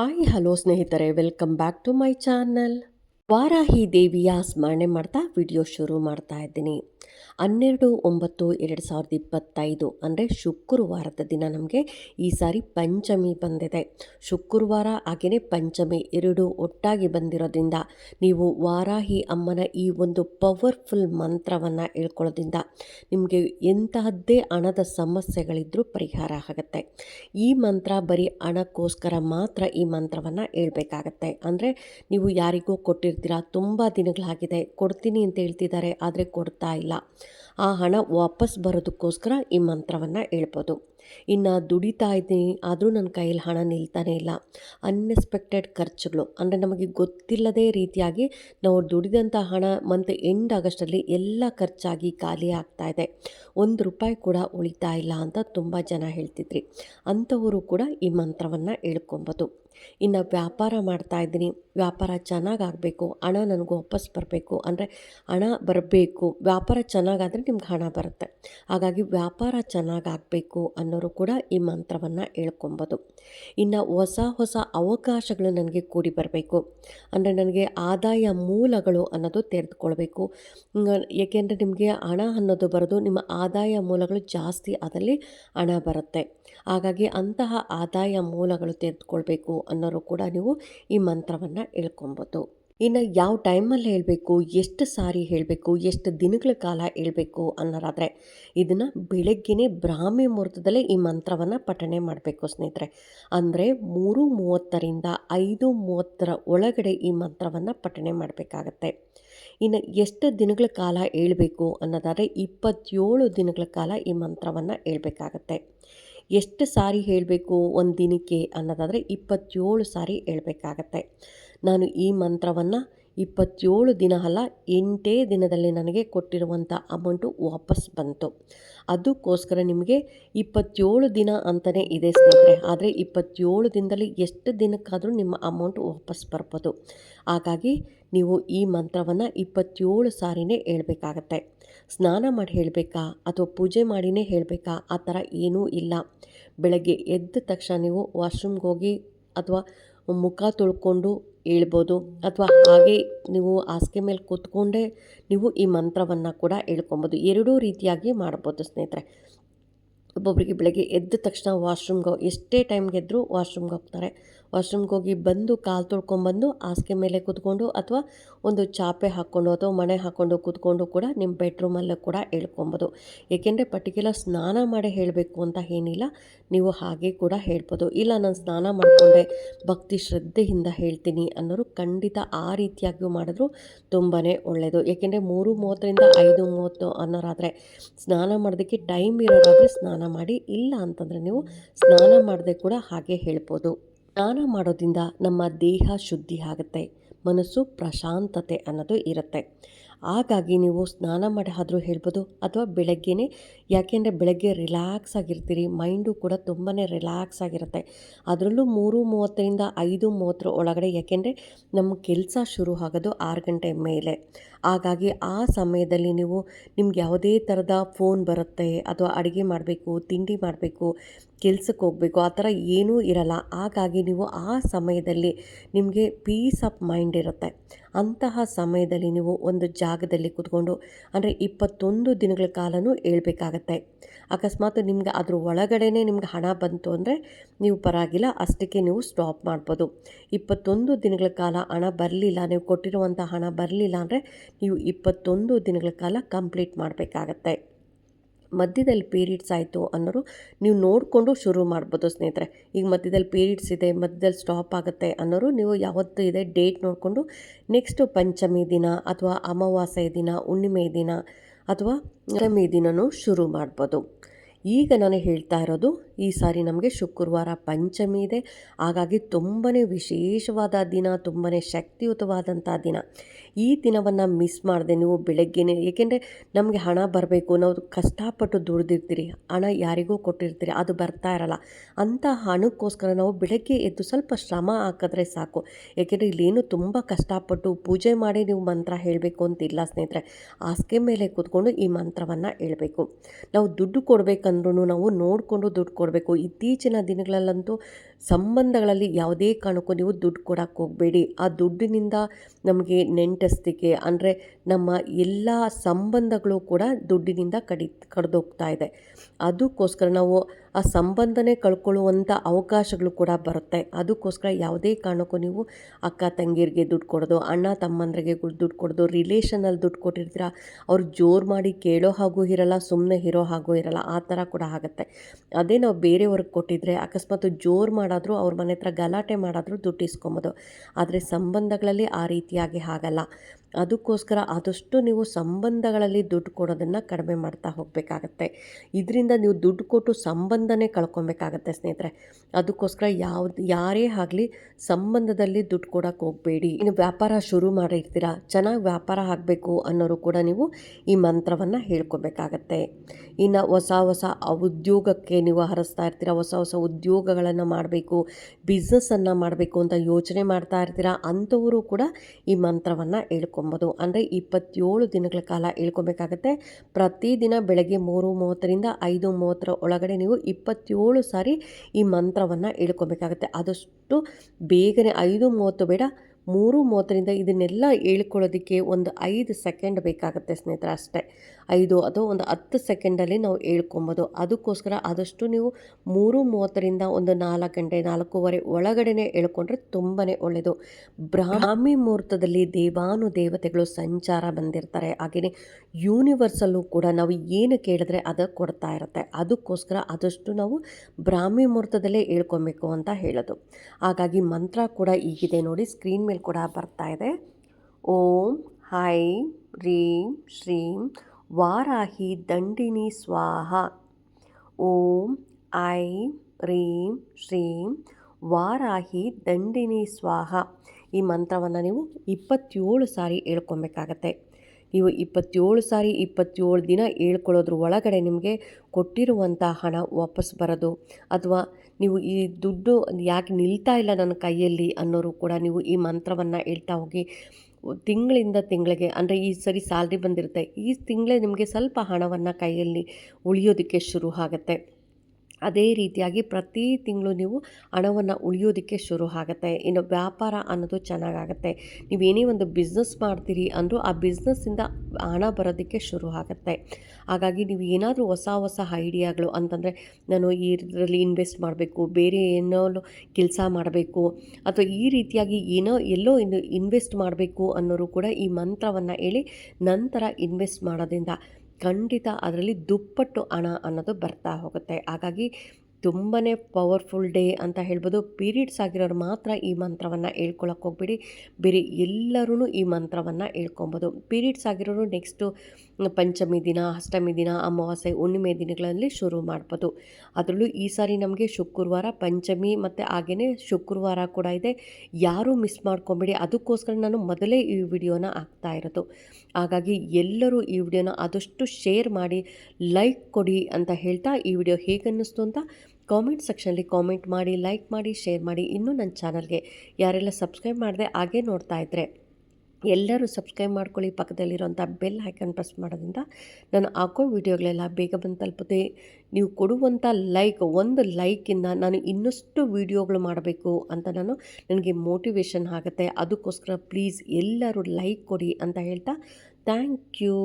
Hi, hello ಸ್ನೇಹಿತರೆ, welcome back to my channel. Varahi ದೇವಿಯ ಸ್ಮರಣೆ ಮಾಡ್ತಾ ವಿಡಿಯೋ ಶುರು ಮಾಡ್ತಾ ಇದ್ದೀನಿ. ಹನ್ನೆರಡು, ಒಂಬತ್ತು, ಎರಡು ಸಾವಿರದ ಇಪ್ಪತ್ತೈದು ಅಂದರೆ ಶುಕ್ರವಾರದ ದಿನ ನಮಗೆ ಈ ಸಾರಿ ಪಂಚಮಿ ಬಂದಿದೆ. ಶುಕ್ರವಾರ ಹಾಗೆಯೇ ಪಂಚಮಿ ಎರಡು ಒಟ್ಟಾಗಿ ಬಂದಿರೋದ್ರಿಂದ ನೀವು ವಾರಾಹಿ ಅಮ್ಮನ ಈ ಒಂದು ಪವರ್ಫುಲ್ ಮಂತ್ರವನ್ನು ಹೇಳ್ಕೊಳ್ಳೋದ್ರಿಂದ ನಿಮಗೆ ಎಂತಹದ್ದೇ ಹಣದ ಸಮಸ್ಯೆಗಳಿದ್ದರೂ ಪರಿಹಾರ ಆಗುತ್ತೆ. ಈ ಮಂತ್ರ ಬರೀ ಹಣಕ್ಕೋಸ್ಕರ ಮಾತ್ರ ಈ ಮಂತ್ರವನ್ನು ಹೇಳ್ಬೇಕಾಗತ್ತೆ. ಅಂದರೆ ನೀವು ಯಾರಿಗೋ ಕೊಟ್ಟಿರ್ತೀರ, ತುಂಬ ದಿನಗಳಾಗಿದೆ, ಕೊಡ್ತೀನಿ ಅಂತ ಹೇಳ್ತಿದ್ದಾರೆ, ಆದರೆ ಕೊಡ್ತಾ ಇಲ್ಲ. ಆ ಹಣ ವಾಪಸ್ ಬರೋದಕ್ಕೋಸ್ಕರ ಈ ಮಂತ್ರವನ್ನು ಹೇಳ್ಬೋದು. ಇನ್ನು ದುಡಿತಾ ಇದ್ದೀನಿ, ಆದರೂ ನನ್ನ ಕೈಯಲ್ಲಿ ಹಣ ನಿಲ್ತಾನೇ ಇಲ್ಲ. ಅನ್ಎಕ್ಸ್ಪೆಕ್ಟೆಡ್ ಖರ್ಚುಗಳು. ಅಂದರೆ ನಮಗೆ ಗೊತ್ತಿಲ್ಲದೇ ರೀತಿಯಾಗಿ ನಾವು ದುಡಿದಂಥ ಹಣ ಮಂತ್ ಎಂಡ್ ಆಗಸ್ಟಲ್ಲಿ ಎಲ್ಲ ಖರ್ಚಾಗಿ ಖಾಲಿ ಆಗ್ತಾ ಇದೆ. ಒಂದು ರೂಪಾಯಿ ಕೂಡ ಉಳಿತಾ ಇಲ್ಲ ಅಂತ ತುಂಬ ಜನ ಹೇಳ್ತಿದ್ರಿ. ಅಂಥವರು ಕೂಡ ಈ ಮಂತ್ರವನ್ನು ಹೇಳ್ಕೊಬೋದು. ಇನ್ನು ವ್ಯಾಪಾರ ಮಾಡ್ತಾ ಇದ್ದೀನಿ. ವ್ಯಾಪಾರ ಚೆನ್ನಾಗಾಗಬೇಕು. ಹಣ ನನಗೆ ವಾಪಸ್ ಬರಬೇಕು. ಅಂದರೆ ಹಣ ಬರಬೇಕು. ವ್ಯಾಪಾರ ಚೆನ್ನಾಗಾದರೆ ನಿಮ್ಗೆ ಹಣ ಬರುತ್ತೆ. ಹಾಗಾಗಿ ವ್ಯಾಪಾರ ಚೆನ್ನಾಗಾಗಬೇಕು ಅನ್ನೋರು ಕೂಡ ಈ ಮಂತ್ರವನ್ನು ಹೇಳ್ಕೊಬೋದು. ಇನ್ನು ಹೊಸ ಹೊಸ ಅವಕಾಶಗಳು ನನಗೆ ಕೂಡಿ ಬರಬೇಕು. ಅಂದರೆ ನನಗೆ ಆದಾಯ ಮೂಲಗಳು ಅನ್ನೋದು ತೆರೆದುಕೊಳ್ಬೇಕು. ಏಕೆಂದರೆ ನಿಮಗೆ ಹಣ ಅನ್ನೋದು ಬರೋದು ನಿಮ್ಮ ಆದಾಯ ಮೂಲಗಳು ಜಾಸ್ತಿ ಅದರಲ್ಲಿ ಹಣ ಬರುತ್ತೆ. ಹಾಗಾಗಿ ಅಂತಹ ಆದಾಯ ಮೂಲಗಳು ತೆರೆದುಕೊಳ್ಬೇಕು ಅನ್ನೋರು ಕೂಡ ನೀವು ಈ ಮಂತ್ರವನ್ನು ಹೇಳ್ಕೊಬೋದು. ಇನ್ನು ಯಾವ ಟೈಮಲ್ಲಿ ಹೇಳಬೇಕು, ಎಷ್ಟು ಸಾರಿ ಹೇಳಬೇಕು, ಎಷ್ಟು ದಿನಗಳ ಕಾಲ ಹೇಳಬೇಕು ಅನ್ನೋದಾದರೆ, ಇದನ್ನು ಬೆಳಗ್ಗೆನೇ ಬ್ರಾಹ್ಮಿ ಮುಹೂರ್ತದಲ್ಲೇ ಈ ಮಂತ್ರವನ್ನು ಪಠಣೆ ಮಾಡಬೇಕು ಸ್ನೇಹಿತರೆ. ಅಂದರೆ ಮೂರು ಮೂವತ್ತರಿಂದ ಐದು ಮೂವತ್ತರ ಒಳಗಡೆ ಈ ಮಂತ್ರವನ್ನು ಪಠಣೆ ಮಾಡಬೇಕಾಗತ್ತೆ. ಇನ್ನು ಎಷ್ಟು ದಿನಗಳ ಕಾಲ ಹೇಳಬೇಕು ಅನ್ನೋದಾದರೆ ಇಪ್ಪತ್ತೇಳು ದಿನಗಳ ಕಾಲ ಈ ಮಂತ್ರವನ್ನು ಹೇಳಬೇಕಾಗತ್ತೆ. ಎಷ್ಟು ಸಾರಿ ಹೇಳಬೇಕು ಒಂದು ದಿನಕ್ಕೆ ಅನ್ನೋದಾದರೆ ಇಪ್ಪತ್ತೇಳು ಸಾರಿ ಹೇಳಬೇಕಾಗತ್ತೆ. ನಾನು ಈ ಮಂತ್ರವನ್ನು ಇಪ್ಪತ್ತೇಳು ದಿನ ಅಲ್ಲ, ಎಂಟೇ ದಿನದಲ್ಲಿ ನನಗೆ ಕೊಟ್ಟಿರುವಂಥ ಅಮೌಂಟು ವಾಪಸ್ ಬಂತು. ಅದಕ್ಕೋಸ್ಕರ ನಿಮಗೆ ಇಪ್ಪತ್ತೇಳು ದಿನ ಅಂತಲೇ ಇದೆ ಸ್ನೇಹಿತರೆ. ಆದರೆ ಇಪ್ಪತ್ತೇಳು ದಿನದಲ್ಲಿ ಎಷ್ಟು ದಿನಕ್ಕಾದರೂ ನಿಮ್ಮ ಅಮೌಂಟ್ ವಾಪಸ್ ಬರ್ಬೋದು. ಹಾಗಾಗಿ ನೀವು ಈ ಮಂತ್ರವನ್ನು ಇಪ್ಪತ್ತೇಳು ಸಾರಿನೇ ಹೇಳಬೇಕಾಗತ್ತೆ. ಸ್ನಾನ ಮಾಡಿ ಹೇಳಬೇಕಾ? ಅಥವಾ ಪೂಜೆ ಮಾಡಿನೇ ಹೇಳಬೇಕಾ? ಆ ಥರ ಏನೂ ಇಲ್ಲ. ಬೆಳಗ್ಗೆ ಎದ್ದ ತಕ್ಷಣ ನೀವು ವಾಶ್ರೂಮ್ಗೆ ಹೋಗಿ ಅಥವಾ ಮುಖ ತೊಳ್ಕೊಂಡು ಹೇಳ್ಬೋದು ಅಥವಾ ಹಾಗೆ ನೀವು ಹಾಸಿಗೆ ಮೇಲೆ ಕೂತ್ಕೊಂಡೇ ನೀವು ಈ ಮಂತ್ರವನ್ನು ಕೂಡ ಹೇಳ್ಕೊಬೋದು. ಎರಡೂ ರೀತಿಯಾಗಿ ಮಾಡ್ಬೋದು ಸ್ನೇಹಿತರೆ. ಒಬ್ಬೊಬ್ಬರಿಗೆ ಬೆಳಗ್ಗೆ ಎದ್ದ ತಕ್ಷಣ ವಾಶ್ರೂಮ್ಗೆ ಎಷ್ಟೇ ಟೈಮ್ಗೆದ್ದರೂ ವಾಶ್ರೂಮ್ಗೆ ಹೋಗ್ತಾರೆ. ವಾಶ್ರೂಮ್ಗೆ ಹೋಗಿ ಬಂದು ಕಾಲು ತೊಳ್ಕೊಂಬಂದು ಹಾಸಿಗೆ ಮೇಲೆ ಕೂತ್ಕೊಂಡು ಅಥವಾ ಒಂದು ಚಾಪೆ ಹಾಕ್ಕೊಂಡು ಅಥವಾ ಮಣೆ ಹಾಕ್ಕೊಂಡು ಕೂತ್ಕೊಂಡು ಕೂಡ ನಿಮ್ಮ ಬೆಡ್ರೂಮಲ್ಲೂ ಕೂಡ ಹೇಳ್ಕೊಬೋದು. ಏಕೆಂದರೆ ಪರ್ಟಿಕ್ಯುಲರ್ ಸ್ನಾನ ಮಾಡಿ ಹೇಳಬೇಕು ಅಂತ ಏನಿಲ್ಲ, ನೀವು ಹಾಗೆ ಕೂಡ ಹೇಳ್ಬೋದು. ಇಲ್ಲ, ನಾನು ಸ್ನಾನ ಮಾಡಿಕೊಂಡೆ ಭಕ್ತಿ ಶ್ರದ್ಧೆಯಿಂದ ಹೇಳ್ತೀನಿ ಅನ್ನೋರು ಖಂಡಿತ ಆ ರೀತಿಯಾಗಿಯೂ ಮಾಡಿದ್ರು ತುಂಬಾ ಒಳ್ಳೆಯದು ಏಕೆಂದರೆ ಮೂರು ಮೂವತ್ತರಿಂದ ಐದು ಮೂವತ್ತು ಅನ್ನೋರಾದರೆ ಸ್ನಾನ ಮಾಡೋದಕ್ಕೆ ಟೈಮ್ ಇರೋದಾದರೆ ಸ್ನಾನ ಮಾಡಿ, ಇಲ್ಲ ಅಂತಂದರೆ ನೀವು ಸ್ನಾನ ಮಾಡದೆ ಕೂಡ ಹಾಗೆ ಹೇಳ್ಬೋದು. ಸ್ನಾನ ಮಾಡೋದ್ರಿಂದ ನಮ್ಮ ದೇಹ ಶುದ್ಧಿ ಆಗುತ್ತೆ, ಮನಸ್ಸು ಪ್ರಶಾಂತತೆ ಅನ್ನೋದು ಇರುತ್ತೆ. ಹಾಗಾಗಿ ನೀವು ಸ್ನಾನ ಮಾಡಿ ಆದರೂ ಹೇಳ್ಬೋದು, ಅಥವಾ ಬೆಳಗ್ಗೆನೇ, ಯಾಕೆಂದರೆ ಬೆಳಗ್ಗೆ ರಿಲ್ಯಾಕ್ಸ್ ಆಗಿರ್ತೀರಿ, ಮೈಂಡು ಕೂಡ ತುಂಬಾ ರಿಲ್ಯಾಕ್ಸ್ ಆಗಿರುತ್ತೆ. ಅದರಲ್ಲೂ ಮೂರು ಮೂವತ್ತರಿಂದ ಐದು ಮೂವತ್ತರ ಒಳಗಡೆ, ಯಾಕೆಂದರೆ ನಮ್ಮ ಕೆಲಸ ಶುರು ಆಗೋದು ಆರು ಗಂಟೆ ಮೇಲೆ. ಹಾಗಾಗಿ ಆ ಸಮಯದಲ್ಲಿ ನೀವು ನಿಮ್ಗೆ ಯಾವುದೇ ಥರದ ಫೋನ್ ಬರುತ್ತೆ, ಅಥವಾ ಅಡುಗೆ ಮಾಡಬೇಕು, ತಿಂಡಿ ಮಾಡಬೇಕು, ಕೆಲ್ಸಕ್ಕೆ ಹೋಗಬೇಕು, ಆ ಥರ ಏನೂ ಇರಲ್ಲ. ಹಾಗಾಗಿ ನೀವು ಆ ಸಮಯದಲ್ಲಿ ನಿಮಗೆ ಪೀಸ್ ಆಫ್ ಮೈಂಡ್ ಇರುತ್ತೆ. ಅಂತಹ ಸಮಯದಲ್ಲಿ ನೀವು ಒಂದು ಜಾಗದಲ್ಲಿ ಕೂತ್ಕೊಂಡು, ಅಂದರೆ ಇಪ್ಪತ್ತೊಂದು ದಿನಗಳ ಕಾಲನೂ ಹೇಳ್ಬೇಕಾಗತ್ತೆ. ಅಕಸ್ಮಾತ್ ನಿಮ್ಗೆ ಅದ್ರ ಒಳಗಡೆನೇ ನಿಮ್ಗೆ ಹಣ ಬಂತು ಅಂದರೆ ನೀವು ಪರವಾಗಿಲ್ಲ, ಅಷ್ಟಕ್ಕೆ ನೀವು ಸ್ಟಾಪ್ ಮಾಡ್ಬೋದು. ಇಪ್ಪತ್ತೊಂದು ದಿನಗಳ ಕಾಲ ಹಣ ಬರಲಿಲ್ಲ, ನೀವು ಕೊಟ್ಟಿರುವಂಥ ಹಣ ಬರಲಿಲ್ಲ ಅಂದರೆ ನೀವು ಇಪ್ಪತ್ತೊಂದು ದಿನಗಳ ಕಾಲ ಕಂಪ್ಲೀಟ್ ಮಾಡಬೇಕಾಗತ್ತೆ. ಮಧ್ಯದಲ್ಲಿ ಪೀರಿಯಡ್ಸ್ ಆಯಿತು ಅನ್ನೋರು ನೀವು ನೋಡಿಕೊಂಡು ಶುರು ಮಾಡ್ಬೋದು ಸ್ನೇಹಿತರೆ. ಈಗ ಮಧ್ಯದಲ್ಲಿ ಪೀರಿಯಡ್ಸ್ ಇದೆ, ಮಧ್ಯದಲ್ಲಿ ಸ್ಟಾಪ್ ಆಗುತ್ತೆ ಅನ್ನೋರು ನೀವು ಯಾವತ್ತು ಇದೆ ಡೇಟ್ ನೋಡಿಕೊಂಡು ನೆಕ್ಸ್ಟು ಪಂಚಮಿ ದಿನ ಅಥವಾ ಅಮಾವಾಸ್ಯೆ ದಿನ, ಹುಣ್ಣಿಮೆ ದಿನ ಅಥವಾ ದಿನವೂ ಶುರು ಮಾಡ್ಬೋದು. ಈಗ ನಾನು ಹೇಳ್ತಾ ಇರೋದು, ಈ ಸಾರಿ ನಮಗೆ ಶುಕ್ರವಾರ ಪಂಚಮಿ ಇದೆ. ಹಾಗಾಗಿ ತುಂಬಾ ವಿಶೇಷವಾದ ದಿನ ತುಂಬಾ ಶಕ್ತಿಯುತವಾದಂಥ ದಿನ. ಈ ದಿನವನ್ನು ಮಿಸ್ ಮಾಡಿದೆ ನೀವು ಬೆಳಗ್ಗೆನೇ. ಏಕೆಂದರೆ ನಮಗೆ ಹಣ ಬರಬೇಕು, ನಾವು ಕಷ್ಟಪಟ್ಟು ದುಡ್ದಿರ್ತೀರಿ, ಹಣ ಯಾರಿಗೂ ಕೊಟ್ಟಿರ್ತೀರಿ, ಅದು ಬರ್ತಾ ಇರಲ್ಲ. ಅಂಥ ಹಣಕ್ಕೋಸ್ಕರ ನಾವು ಬೆಳಗ್ಗೆ ಎದ್ದು ಸ್ವಲ್ಪ ಶ್ರಮ ಹಾಕಿದ್ರೆ ಸಾಕು. ಏಕೆಂದರೆ ಇಲ್ಲೇನು ತುಂಬ ಕಷ್ಟಪಟ್ಟು ಪೂಜೆ ಮಾಡಿ ನೀವು ಮಂತ್ರ ಹೇಳಬೇಕು ಅಂತಿಲ್ಲ ಸ್ನೇಹಿತರೆ. ಹಾಸಿಗೆ ಮೇಲೆ ಕೂತ್ಕೊಂಡು ಈ ಮಂತ್ರವನ್ನು ಹೇಳಬೇಕು. ನಾವು ದುಡ್ಡು ಕೊಡಬೇಕಂದ್ರೂ ನಾವು ನೋಡಿಕೊಂಡು ದುಡ್ಡು ಕೊಡಬೇಕು. ಇತ್ತೀಚಿನ ದಿನಗಳಲ್ಲಂತೂ ಸಂಬಂಧಗಳಲ್ಲಿ ಯಾವುದೇ ಕಾರಣಕ್ಕೂ ನೀವು ದುಡ್ಡು ಕೊಡೋಕ್ಕೆ ಹೋಗಬೇಡಿ. ಆ ದುಡ್ಡಿನಿಂದ ನಮಗೆ ನೆಂಟಸ್ತಿಕೆ, ಅಂದರೆ ನಮ್ಮ ಎಲ್ಲ ಸಂಬಂಧಗಳು ಕೂಡ ದುಡ್ಡಿನಿಂದ ಕಡಿ, ಕಡ್ದೋಗ್ತಾ ಇದೆ. ಅದಕ್ಕೋಸ್ಕರ ನಾವು ಆ ಸಂಬಂಧನೇ ಕಳ್ಕೊಳ್ಳುವಂಥ ಅವಕಾಶಗಳು ಕೂಡ ಬರುತ್ತೆ. ಅದಕ್ಕೋಸ್ಕರ ಯಾವುದೇ ಕಾರಣಕ್ಕೂ ನೀವು ಅಕ್ಕ ತಂಗಿಯರಿಗೆ ದುಡ್ಡು ಕೊಡೋದು, ಅಣ್ಣ ತಮ್ಮಂದ್ರಿಗೆ ದುಡ್ಡು ಕೊಡೋದು ರಿಲೇಷನಲ್ಲಿ ದುಡ್ಡು ಕೊಟ್ಟಿರ್ತೀರ, ಅವ್ರು ಜೋರು ಮಾಡಿ ಕೇಳೋ ಹಾಗೂ ಇರಲ್ಲ ಸುಮ್ಮನೆ ಇರೋ ಹಾಗೂ ಇರಲ್ಲ, ಆ ಥರ ಕೂಡ ಆಗುತ್ತೆ. ಅದೇ ನಾವು ಬೇರೆಯವ್ರಿಗೆ ಕೊಟ್ಟಿದ್ರೆ ಅಕಸ್ಮಾತ್ ಜೋರು ಮಾಡಾದರೂ ಅವ್ರ ಮನೆ ಹತ್ರ ಗಲಾಟೆ ಮಾಡಾದರೂ ದುಡ್ಡು ಇಸ್ಕೊಬೋದು. ಆದರೆ ಸಂಬಂಧಗಳಲ್ಲಿ ಆ ರೀತಿಯಾಗಿ ಆಗಲ್ಲ ಅದಕ್ಕೋಸ್ಕರ ಆದಷ್ಟು ನೀವು ಸಂಬಂಧಗಳಲ್ಲಿ ದುಡ್ಡು ಕೊಡೋದನ್ನು ಕಡಿಮೆ ಮಾಡ್ತಾ ಹೋಗಬೇಕಾಗತ್ತೆ. ಇದರಿಂದ ನೀವು ದುಡ್ಡು ಕೊಟ್ಟು ಸಂಬಂಧನೇ ಕಳ್ಕೊಬೇಕಾಗತ್ತೆ ಸ್ನೇಹಿತರೆ. ಅದಕ್ಕೋಸ್ಕರ ಯಾವ್ದು, ಯಾರೇ ಆಗಲಿ ಸಂಬಂಧದಲ್ಲಿ ದುಡ್ಡು ಕೊಡೋಕೆ ಹೋಗಬೇಡಿ. ಇನ್ನು ವ್ಯಾಪಾರ ಶುರು ಮಾಡಿರ್ತೀರ? ಚೆನ್ನಾಗಿ ವ್ಯಾಪಾರ ಆಗಬೇಕು ಅನ್ನೋರು ಕೂಡ ನೀವು ಈ ಮಂತ್ರವನ್ನು ಹೇಳ್ಕೊಬೇಕಾಗತ್ತೆ. ಇನ್ನು ಹೊಸ ಹೊಸ ಉದ್ಯೋಗಕ್ಕೆ ನೀವು ಹರಿಸ್ತಾ ಇರ್ತೀರ? ಹೊಸ ಹೊಸ ಉದ್ಯೋಗಗಳನ್ನು ಮಾಡಬೇಕು. ಬಿಸ್ನೆಸ್ಸನ್ನು ಮಾಡಬೇಕು ಅಂತ ಯೋಚನೆ ಮಾಡ್ತಾ ಇರ್ತೀರಾ ಅಂಥವರು ಕೂಡ ಈ ಮಂತ್ರವನ್ನು ಹೇಳ್ಕೊಬೋದು. ಅಂದರೆ ಇಪ್ಪತ್ತೇಳು ದಿನಗಳ ಕಾಲ ಹೇಳ್ಕೊಬೇಕಾಗತ್ತೆ. ಪ್ರತಿದಿನ ಬೆಳಗ್ಗೆ ಮೂರು ಮೂವತ್ತರಿಂದ ಐದು ಮೂವತ್ತರ ಒಳಗಡೆ ನೀವು ಇಪ್ಪತ್ತೇಳು ಸಾರಿ ಈ ಮಂತ್ರವನ್ನು ಹೇಳ್ಕೊಬೇಕಾಗತ್ತೆ. ಆದಷ್ಟು ಬೇಗನೆ ಐದು ಮೂವತ್ತು ಬೇಡ, ಮೂರು ಮೂವತ್ತರಿಂದ ಇದನ್ನೆಲ್ಲ ಹೇಳ್ಕೊಳ್ಳೋದಕ್ಕೆ ಒಂದು ಐದು ಸೆಕೆಂಡ್ ಬೇಕಾಗುತ್ತೆ ಸ್ನೇಹಿತರೆ ಅಷ್ಟೇ. ಐದು ಅಥವಾ ಒಂದು ಹತ್ತು ಸೆಕೆಂಡಲ್ಲಿ ನಾವು ಹೇಳ್ಕೊಬೋದು. ಅದಕ್ಕೋಸ್ಕರ ಆದಷ್ಟು ನೀವು ಮೂರು ಮೂವತ್ತರಿಂದ ಒಂದು ನಾಲ್ಕು ಗಂಟೆ, ನಾಲ್ಕೂವರೆ ಒಳಗಡೆನೆ ಹೇಳ್ಕೊಂಡ್ರೆ ತುಂಬಾ ಒಳ್ಳೆಯದು ಬ್ರಾಹ್ಮಿ ಮುಹೂರ್ತದಲ್ಲಿ ದೇವಾನು ದೇವತೆಗಳು ಸಂಚಾರ ಬಂದಿರ್ತಾರೆ. ಹಾಗೆಯೇ ಯೂನಿವರ್ಸಲ್ಲೂ ಕೂಡ ನಾವು ಏನು ಕೇಳಿದ್ರೆ ಅದು ಕೊಡ್ತಾ ಇರುತ್ತೆ. ಅದಕ್ಕೋಸ್ಕರ ಆದಷ್ಟು ನಾವು ಬ್ರಾಹ್ಮಿ ಮುಹೂರ್ತದಲ್ಲೇ ಹೇಳ್ಕೊಬೇಕು ಅಂತ ಹೇಳೋದು. ಹಾಗಾಗಿ ಮಂತ್ರ ಕೂಡ ಈಗಿದೆ ನೋಡಿ, ಸ್ಕ್ರೀನ್ ಮೇಲೆ ಕೂಡ ಬರ್ತಾ ಇದೆ. ಓಂ, ಹೈ, ರೀಂ, ಶ್ರೀಂ ವಾರಾಹಿ ದಂಡಿನಿ ಸ್ವಾಹ. ಓಂ ಐ ರೀಂ ಶ್ರೀಂ ವಾರಾಹಿ ದಂಡಿನಿ ಸ್ವಾಹ. ಈ ಮಂತ್ರವನ್ನು ನೀವು ಇಪ್ಪತ್ತೇಳು ಸಾರಿ ಹೇಳ್ಕೊಬೇಕಾಗತ್ತೆ. ನೀವು ಇಪ್ಪತ್ತೇಳು ಸಾರಿ ಇಪ್ಪತ್ತೇಳು ದಿನ ಹೇಳ್ಕೊಳ್ಳೋದ್ರ ಒಳಗಡೆ ನಿಮಗೆ ಕೊಟ್ಟಿರುವಂಥ ಹಣ ವಾಪಸ್ ಬರೋದು. ಅಥವಾ ನೀವು ಈ ದುಡ್ಡು ಯಾಕೆ ನಿಲ್ತಾ ಇಲ್ಲ ನನ್ನ ಕೈಯಲ್ಲಿ ಅನ್ನೋರು ಕೂಡ ನೀವು ಈ ಮಂತ್ರವನ್ನು ಹೇಳ್ತಾ ಹೋಗಿ ತಿಂಗಳಿಂದ ತಿಂಗಳಿಗೆ, ಅಂದರೆ ಈ ಸರಿ ಸ್ಯಾಲ್ರಿ ಬಂದಿರುತ್ತೆ, ಈ ತಿಂಗಳೇ ನಿಮಗೆ ಸ್ವಲ್ಪ ಹಣವನ್ನು ಕೈಯಲ್ಲಿ ಉಳಿಯೋದಕ್ಕೆ ಶುರು ಆಗುತ್ತೆ. ಅದೇ ರೀತಿಯಾಗಿ ಪ್ರತಿ ತಿಂಗಳು ನೀವು ಹಣವನ್ನು ಉಳಿಯೋದಕ್ಕೆ ಶುರು ಆಗುತ್ತೆ. ಇನ್ನು ವ್ಯಾಪಾರ ಅನ್ನೋದು ಚೆನ್ನಾಗಾಗುತ್ತೆ. ನೀವೇನೇ ಒಂದು ಬಿಸ್ನೆಸ್ ಮಾಡ್ತೀರಿ ಅಂದರೂ ಆ ಬಿಸ್ನೆಸ್ಸಿಂದ ಹಣ ಬರೋದಕ್ಕೆ ಶುರು ಆಗುತ್ತೆ. ಹಾಗಾಗಿ ನೀವು ಏನಾದರೂ ಹೊಸ ಹೊಸ ಐಡಿಯಾಗಳು ಅಂತಂದರೆ ನಾನು ಇದರಲ್ಲಿ ಇನ್ವೆಸ್ಟ್ ಮಾಡಬೇಕು, ಬೇರೆ ಏನೋ ಕೆಲಸ ಮಾಡಬೇಕು, ಅಥವಾ ಈ ರೀತಿಯಾಗಿ ಏನೋ ಎಲ್ಲೋ ಇನ್ನು ಇನ್ವೆಸ್ಟ್ ಮಾಡಬೇಕು ಅನ್ನೋರು ಕೂಡ ಈ ಮಂತ್ರವನ್ನು ಹೇಳಿ ನಂತರ ಇನ್ವೆಸ್ಟ್ ಮಾಡೋದ್ರಿಂದ ಖಂಡಿತ ಅದರಲ್ಲಿ ದುಪ್ಪಟ್ಟು ಹಣ ಅನ್ನೋದು ಬರ್ತಾ ಹೋಗುತ್ತೆ. ಹಾಗಾಗಿ ತುಂಬಾ ಪವರ್ಫುಲ್ ಡೇ ಅಂತ ಹೇಳ್ಬೋದು. ಪೀರಿಯಡ್ಸ್ ಆಗಿರೋರು ಮಾತ್ರ ಈ ಮಂತ್ರವನ್ನು ಹೇಳ್ಕೊಳಕ್ಕೆ ಹೋಗ್ಬೇಡಿ. ಬೇರೆ ಎಲ್ಲರೂ ಈ ಮಂತ್ರವನ್ನು ಹೇಳ್ಕೊಬೋದು. ಪೀರಿಯಡ್ಸ್ ಆಗಿರೋರು ನೆಕ್ಸ್ಟು ಪಂಚಮಿ ದಿನ, ಅಷ್ಟಮಿ ದಿನ, ಅಮಾವಾಸ್ಯೆ, ಹುಣ್ಣಿಮೆ ದಿನಗಳಲ್ಲಿ ಶುರು ಮಾಡ್ಬೋದು. ಅದರಲ್ಲೂ ಈ ಸಾರಿ ನಮಗೆ ಶುಕ್ರವಾರ ಪಂಚಮಿ ಮತ್ತು ಹಾಗೆಯೇ ಶುಕ್ರವಾರ ಕೂಡ ಇದೆ. ಯಾರೂ ಮಿಸ್ ಮಾಡ್ಕೊಬೇಡಿ. ಅದಕ್ಕೋಸ್ಕರ ನಾನು ಮೊದಲೇ ಈ ವಿಡಿಯೋನ ಹಾಕ್ತಾ ಇರೋದು. ಹಾಗಾಗಿ ಎಲ್ಲರೂ ಈ ವಿಡಿಯೋನ ಆದಷ್ಟು ಶೇರ್ ಮಾಡಿ, ಲೈಕ್ ಕೊಡಿ ಅಂತ ಹೇಳ್ತಾ ಈ ವಿಡಿಯೋ ಹೇಗೆ ಅನ್ನಿಸ್ತು ಅಂತ ಕಾಮೆಂಟ್ ಸೆಕ್ಷನಲ್ಲಿ ಕಾಮೆಂಟ್ ಮಾಡಿ, ಲೈಕ್ ಮಾಡಿ, ಶೇರ್ ಮಾಡಿ ಇನ್ನೂ ನನ್ನ ಚಾನಲ್ಗೆ. ಯಾರೆಲ್ಲ ಸಬ್ಸ್ಕ್ರೈಬ್ ಮಾಡಿದೆ ಹಾಗೆ ನೋಡ್ತಾ ಇದ್ದರೆ ಎಲ್ಲರೂ ಸಬ್ಸ್ಕ್ರೈಬ್ ಮಾಡ್ಕೊಳ್ಳಿ. ಪಕ್ಕದಲ್ಲಿರುವಂಥ ಬೆಲ್ ಹೈಕನ್ ಪ್ರೆಸ್ ಮಾಡೋದ್ರಿಂದ ನಾನು ಹಾಕೋ ವೀಡಿಯೋಗಳೆಲ್ಲ ಬೇಗ ಬಂದು ತಲುಪುತ್ತೆ. ನೀವು ಕೊಡುವಂಥ ಲೈಕ್, ಒಂದು ಲೈಕಿಂದ ನಾನು ಇನ್ನಷ್ಟು ವೀಡಿಯೋಗಳು ಮಾಡಬೇಕು ಅಂತ ನಾನು ನನಗೆ ಮೋಟಿವೇಶನ್ ಆಗುತ್ತೆ. ಅದಕ್ಕೋಸ್ಕರ ಪ್ಲೀಸ್ ಎಲ್ಲರೂ ಲೈಕ್ ಕೊಡಿ ಅಂತ ಹೇಳ್ತಾ ಥ್ಯಾಂಕ್ ಯು.